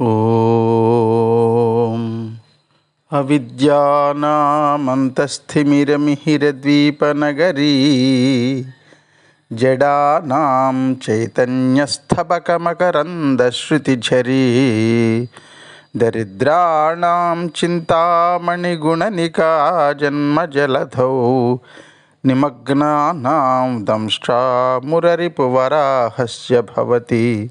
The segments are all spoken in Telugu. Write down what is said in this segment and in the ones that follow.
ఓం. అవిద్యానామంతస్థిమిరమిహిరద్వీపనగరీ జడానాం చైతన్యస్థపకమకరందశ్రుతిఝరీ దరిద్రాణం చింతామణిగుణనికా జన్మజలధౌ నిమగ్నానాం దంష్ట్రామురరిపువరాహస్య భవతి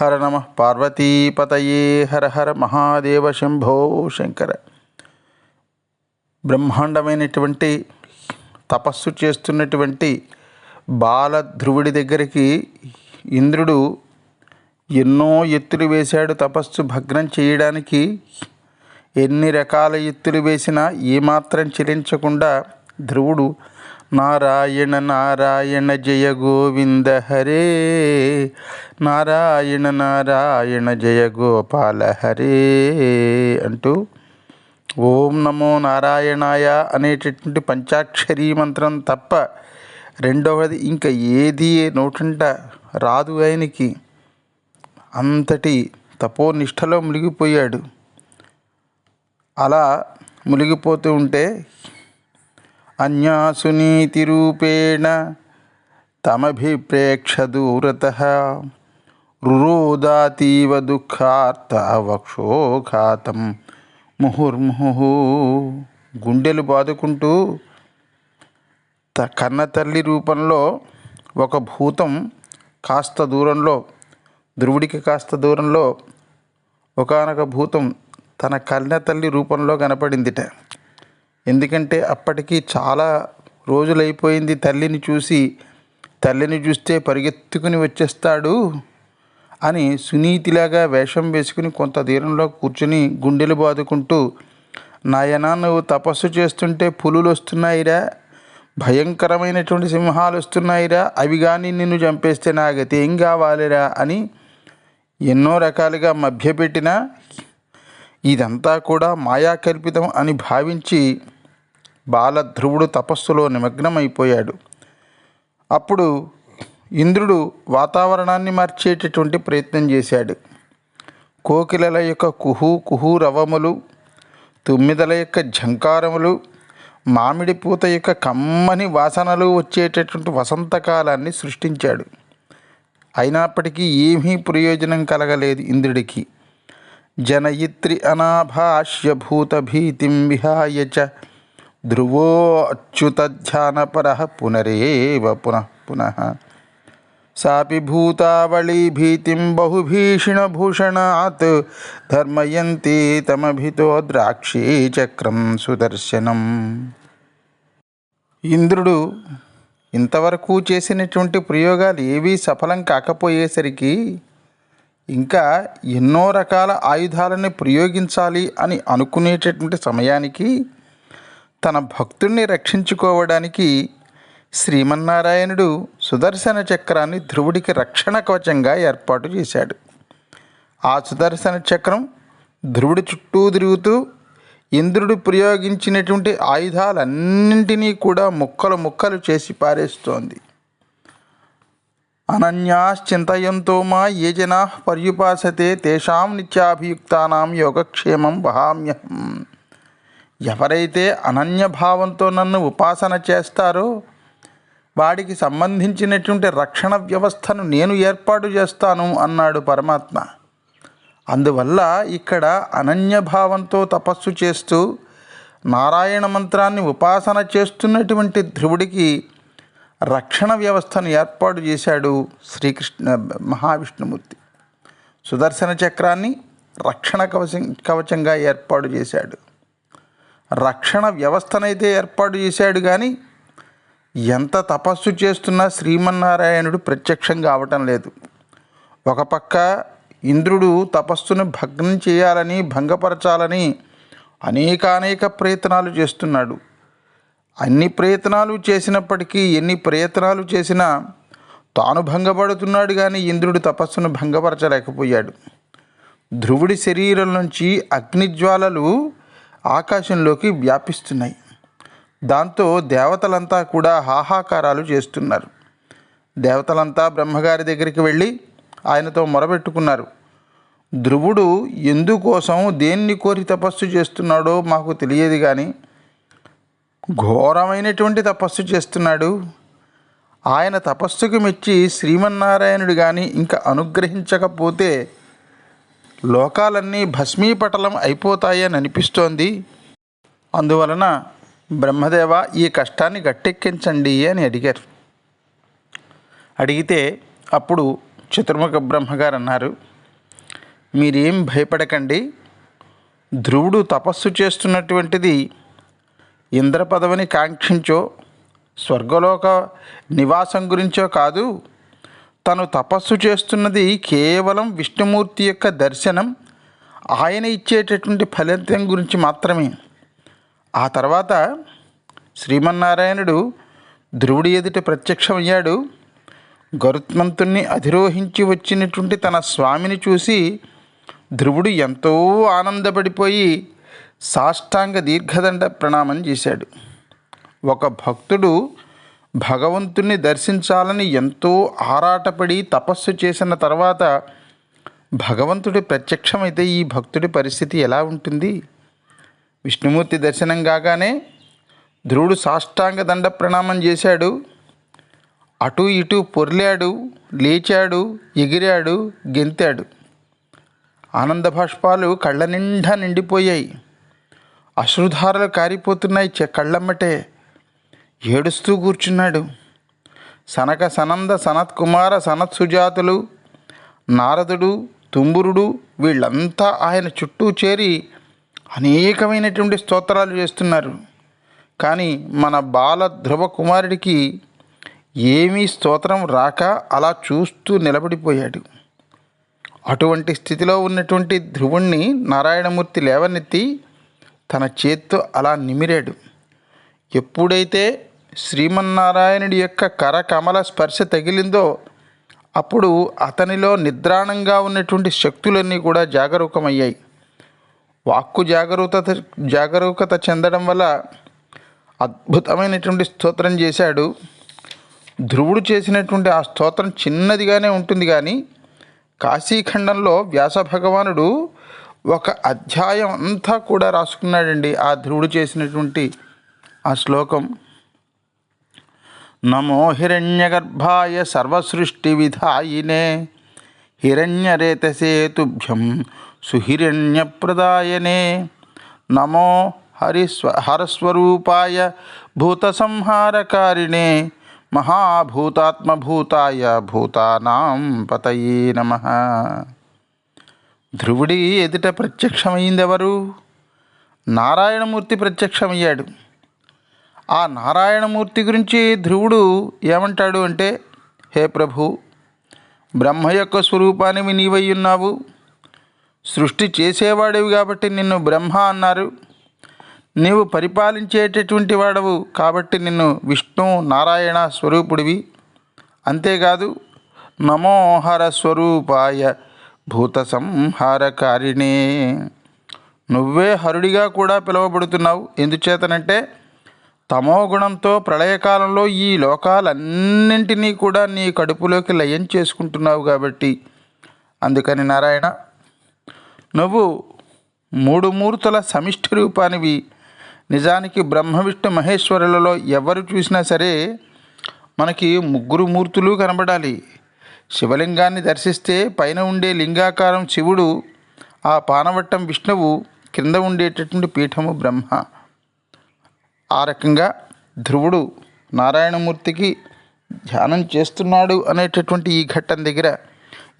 హర నమ పార్వతీపతయే హర హర మహాదేవ శంభో శంకర. బ్రహ్మాండమైనటువంటి తపస్సు చేస్తున్నటువంటి బాలధ్రువుడి దగ్గరికి ఇంద్రుడు ఎన్నో ఎత్తులు వేశాడు తపస్సు భగ్నం చేయడానికి. ఎన్ని రకాల ఎత్తులు వేసినా ఏమాత్రం చెలించకుండా ధ్రువుడు నారాయణ నారాయణ జయ గోవింద హరే. నారాయణ నారాయణ జయ గోపాల హరే అంటూ ఓం నమో నారాయణాయ అనేటటువంటి పంచాక్షరీ మంత్రం తప్ప రెండవది ఇంకా ఏది నోటంట రాదు ఆయనకి. అంతటి తపోనిష్టలో మునిగిపోయాడు. అలా మునిగిపోతూ ఉంటే అన్యాసునీతిరూపేణ తమభిప్రేక్ష దూరత రురోదాతీవ దుఃఖార్త వక్షోఘాతం ముహుర్ముహు. గుండెలు బాదుకుంటూ త కన్న తల్లి రూపంలో ఒక భూతం కాస్త దూరంలో ధ్రువుడికి కాస్త దూరంలో ఒకానొక భూతం తన కన్న తల్లి రూపంలో కనపడిందిట. ఎందుకంటే అప్పటికి చాలా రోజులైపోయింది తల్లిని చూసి తల్లిని చూస్తే పరిగెత్తుకుని వచ్చేస్తాడు అని సునీతిలాగా వేషం వేసుకుని కొంత దూరంలో కూర్చుని గుండెలు బాదుకుంటూ నాయనా నువ్వు తపస్సు చేస్తుంటే పులులు వస్తున్నాయిరా భయంకరమైనటువంటి సింహాలు వస్తున్నాయిరా అవి కానీ నిన్ను చంపేస్తే నా గతి ఏం కావాలిరా అని ఎన్నో రకాలుగా మభ్యపెట్టినా ఇదంతా కూడా మాయాకల్పితం అని భావించి బాలధ్రువుడు తపస్సులో నిమగ్నమైపోయాడు. అప్పుడు ఇంద్రుడు వాతావరణాన్ని మార్చేటటువంటి ప్రయత్నం చేశాడు. కోకిలల యొక్క కుహు కుహు రవములు తుమ్మిదల యొక్క ఝంకారములు మామిడి పూత యొక్క కమ్మని వాసనలు వచ్చేటటువంటి వసంతకాలాన్ని సృష్టించాడు. అయినప్పటికీ ఏమీ ప్రయోజనం కలగలేదు ఇంద్రుడికి. జనయిత్రి అనాభాష్యభూత భీతిం విహాయ చ ధ్రువో అచ్యుతధ్యానపర పునరేవ పునః పునః. సాపి భూతావళీ భీతిం బహుభీషణభూషణాత్ ధర్మయంతి తమభితో ద్రాక్షీ చక్రం సుదర్శనం. ఇంద్రుడు ఇంతవరకు చేసినటువంటి ప్రయోగాలు ఏవీ సఫలం కాకపోయేసరికి ఇంకా ఎన్నో రకాల ఆయుధాలని ప్రయోగించాలి అని అనుకునేటటువంటి సమయానికి తన భక్తుణ్ణి రక్షించుకోవడానికి శ్రీమన్నారాయణుడు సుదర్శన చక్రాన్ని ధ్రువుడికి రక్షణ కవచంగా ఏర్పాటు చేశాడు. ఆ సుదర్శన చక్రం ధ్రువుడి చుట్టూ తిరుగుతూ ఇంద్రుడు ప్రయోగించినటువంటి ఆయుధాలన్నింటినీ కూడా ముక్కలు ముక్కలు చేసి పారేస్తోంది. అనన్యాశ్చింతయంతో మా ఏ జనా పర్యుపాసతే తేషాం నిత్యాభియుక్తానాం యోగక్షేమం వహామ్యహం. ఎవరైతే అనన్యభావంతో నన్ను ఉపాసన చేస్తారో వాడికి సంబంధించినటువంటి రక్షణ వ్యవస్థను నేను ఏర్పాటు చేస్తాను అన్నాడు పరమాత్మ. అందువల్ల ఇక్కడ అనన్యభావంతో తపస్సు చేస్తూ నారాయణ మంత్రాన్ని ఉపాసన చేస్తున్నటువంటి ధ్రువుడికి రక్షణ వ్యవస్థను ఏర్పాటు చేశాడు శ్రీకృష్ణ మహావిష్ణుమూర్తి. సుదర్శన చక్రాన్ని రక్షణ కవచం కవచంగా ఏర్పాటు చేశాడు. రక్షణ వ్యవస్థనైతే ఏర్పాటు చేశాడు కానీ ఎంత తపస్సు చేస్తున్నా శ్రీమన్నారాయణుడు ప్రత్యక్షం కావటం లేదు. ఒక పక్క ఇంద్రుడు తపస్సును భగ్నం చేయాలని భంగపరచాలని అనేకానేక ప్రయత్నాలు చేస్తున్నాడు. అన్ని ప్రయత్నాలు చేసినప్పటికీ ఎన్ని ప్రయత్నాలు చేసినా తాను భంగపడుతున్నాడు కానీ ఇంద్రుడు తపస్సును భంగపరచలేకపోయాడు. ధ్రువుడి శరీరం నుంచి అగ్నిజ్వాలలు ఆకాశంలోకి వ్యాపిస్తున్నాయి. దాంతో దేవతలంతా కూడా హాహాకారాలు చేస్తున్నారు. దేవతలంతా బ్రహ్మగారి దగ్గరికి వెళ్ళి ఆయనతో మొరబెట్టుకున్నారు. ధ్రువుడు ఎందుకోసం దేన్ని కోరి తపస్సు చేస్తున్నాడో మాకు తెలియదు కానీ ఘోరమైనటువంటి తపస్సు చేస్తున్నాడు. ఆయన తపస్సుకు మెచ్చి శ్రీమన్నారాయణుడు కానీ ఇంకా అనుగ్రహించకపోతే లోకాలన్నీ భస్మీపటలం అయిపోతాయని అనిపిస్తోంది. అందువలన బ్రహ్మదేవ ఈ కష్టాన్ని గట్టెక్కించండి అని అడిగారు. అడిగితే అప్పుడు చతుర్ముఖ బ్రహ్మగారు అన్నారు మీరేం భయపడకండి. ధ్రువుడు తపస్సు చేస్తున్నటువంటిది ఇంద్ర పదవిని కాంక్షించో స్వర్గలోక నివాసం గురించో కాదు. తను తపస్సు చేస్తున్నది కేవలం విష్ణుమూర్తి యొక్క దర్శనం ఆయన ఇచ్చేటటువంటి ఫలితం గురించి మాత్రమే. ఆ తర్వాత శ్రీమన్నారాయణుడు ధ్రువుడి ఎదుట ప్రత్యక్షమయ్యాడు. గరుత్మంతుణ్ణి అధిరోహించి వచ్చినటువంటి తన స్వామిని చూసి ధ్రువుడు ఎంతో ఆనందపడిపోయి సాష్టాంగ దీర్ఘదండ ప్రణామం చేశాడు. ఒక భక్తుడు భగవంతుణ్ణి దర్శించాలని ఎంతో ఆరాటపడి తపస్సు చేసిన తర్వాత భగవంతుడి ప్రత్యక్షమైతే ఈ భక్తుడి పరిస్థితి ఎలా ఉంటుంది? విష్ణుమూర్తి దర్శనం కాగానే ధ్రువుడు సాష్టాంగ దండ ప్రణామం చేశాడు. అటు ఇటు పొర్లాడు లేచాడు ఎగిరాడు గెంతాడు. ఆనంద భాష్పాలు కళ్ళ నిండా నిండిపోయాయి. అశ్రుధారలు కారిపోతున్నాయి చె కళ్ళమ్మటే. ఏడుస్తూ కూర్చున్నాడు. సనక సనంద సనత్ కుమార సనత్ నారదుడు తుంబురుడు వీళ్ళంతా ఆయన చుట్టూ చేరి అనేకమైనటువంటి స్తోత్రాలు చేస్తున్నారు. కానీ మన బాల ధ్రువ కుమారుడికి ఏమీ స్తోత్రం రాక అలా చూస్తూ నిలబడిపోయాడు. అటువంటి స్థితిలో ఉన్నటువంటి ధ్రువుణ్ణి నారాయణమూర్తి లేవనెత్తి తన చేత్తో అలా నిమిరాడు. ఎప్పుడైతే శ్రీమన్నారాయణుడి యొక్క కరకమల స్పర్శ తగిలిందో అప్పుడు అతనిలో నిద్రాణంగా ఉన్నటువంటి శక్తులన్నీ కూడా జాగరూకమయ్యాయి. వాక్కు జాగరూకత జాగరూకత చెందడం వల్ల అద్భుతమైనటువంటి స్తోత్రం చేశాడు. ధ్రువుడు చేసినటువంటి ఆ స్తోత్రం చిన్నదిగానే ఉంటుంది కానీ కాశీఖండంలో వ్యాస భగవానుడు ఒక అధ్యాయం అంతా కూడా రాసుకున్నాడండి ఆ ధ్రువుడు చేసినటువంటి ఆ శ్లోకం. నమో హిరణ్యగర్భాయ సర్వసృష్టి విధాయినే హిరణ్యరేతసేతుభ్యం సుహిరణ్యప్రదాయనే. నమో హరిస్వ హరస్వరూపాయ భూతసంహారకారిణే. మహాభూతాత్మభూతాయ భూతానాం పతయే నమ. ధ్రువుడి ఎదుట ప్రత్యక్షమైందెవరు నారాయణమూర్తి ప్రత్యక్షమయ్యాడు. ఆ నారాయణమూర్తి గురించి ధ్రువుడు ఏమంటాడు అంటే హే ప్రభు బ్రహ్మ యొక్క స్వరూపాన్ని నీవై ఉన్నావు సృష్టి చేసేవాడివి కాబట్టి నిన్ను బ్రహ్మ అన్నారు. నీవు పరిపాలించేటటువంటి వాడవు కాబట్టి నిన్ను విష్ణు నారాయణ స్వరూపుడివి. అంతేకాదు నమోహర స్వరూపాయ భూత సంహారకారిణే నువ్వే హరుడిగా కూడా పిలువబడుతున్నావు. ఎందుచేతనంటే తమో గుణంతో ప్రళయకాలంలో ఈ లోకాలన్నింటినీ కూడా నీ కడుపులోకి లయం చేసుకుంటున్నావు కాబట్టి. అందుకని నారాయణ నువ్వు మూడు మూర్తుల సమిష్టి రూపానివి. నిజానికి బ్రహ్మ విష్ణు మహేశ్వరులలో ఎవరు చూసినా సరే మనకి ముగ్గురు మూర్తులు కనబడాలి. శివలింగాన్ని దర్శిస్తే పైన ఉండే లింగాకారం శివుడు ఆ పానవట్టం విష్ణువు క్రింద ఉండేటటువంటి పీఠము బ్రహ్మ. ఆ రకంగా ధ్రువుడు నారాయణమూర్తికి ధ్యానం చేస్తున్నాడు అనేటటువంటి ఈ ఘట్టం దగ్గర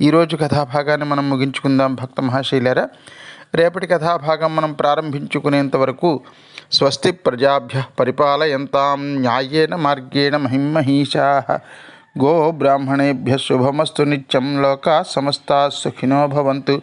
ఈరోజు కథాభాగాన్ని మనం ముగించుకుందాం భక్త మహాశైలారా. రేపటి కథాభాగం మనం ప్రారంభించుకునేంత వరకు స్వస్తి ప్రజాభ్య పరిపాలయంతాం న్యాయేన మార్గేణ మహిమహీషా. గో బ్రాహ్మణేభ్య శుభమస్తు నిత్యం లోకా సమస్తా సుఖినో భవంతు.